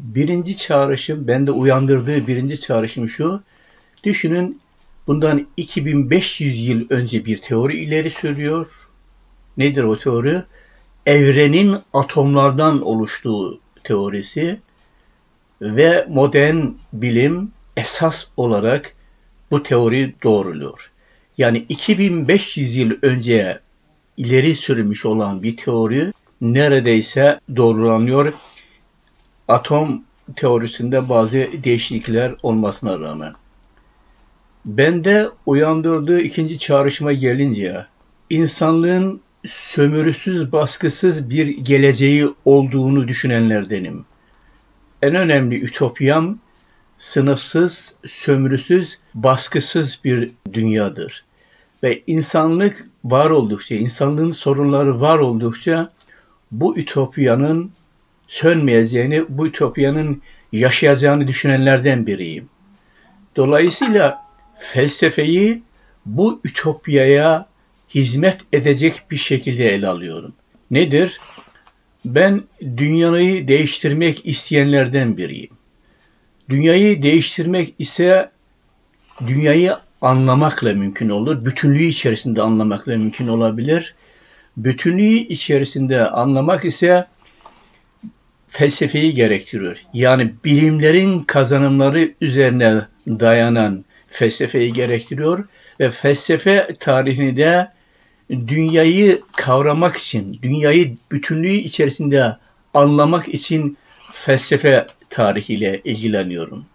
Birinci çağrışım, bende uyandırdığı birinci çağrışım şu. Düşünün bundan 2500 yıl önce bir teori ileri sürüyor. Nedir o teori? Evrenin atomlardan oluştuğu teorisi ve modern bilim esas olarak bu teori doğruluyor. Yani 2500 yıl önce ileri sürülmüş olan bir teori neredeyse doğrulanıyor. Atom teorisinde bazı değişiklikler olmasına rağmen. Bende uyandırdığı ikinci çağrışma gelince insanlığın sömürüsüz, baskısız bir geleceği olduğunu düşünenlerdenim. En önemli ütopyam sınıfsız, sömürüsüz, baskısız bir dünyadır. Ve insanlık var oldukça, insanlığın sorunları var oldukça bu ütopyanın sönmeyeceğini, bu ütopyanın yaşayacağını düşünenlerden biriyim. Dolayısıyla felsefeyi bu ütopyaya hizmet edecek bir şekilde ele alıyorum. Nedir? Ben dünyayı değiştirmek isteyenlerden biriyim. Dünyayı değiştirmek ise dünyayı anlamakla mümkün olur. Bütünlüğü içerisinde anlamakla mümkün olabilir. Bütünlüğü içerisinde anlamak ise felsefeyi gerektiriyor. Yani bilimlerin kazanımları üzerine dayanan felsefeyi gerektiriyor ve felsefe tarihini de dünyayı kavramak için, dünyayı bütünlüğü içerisinde anlamak için felsefe tarihiyle ilgileniyorum.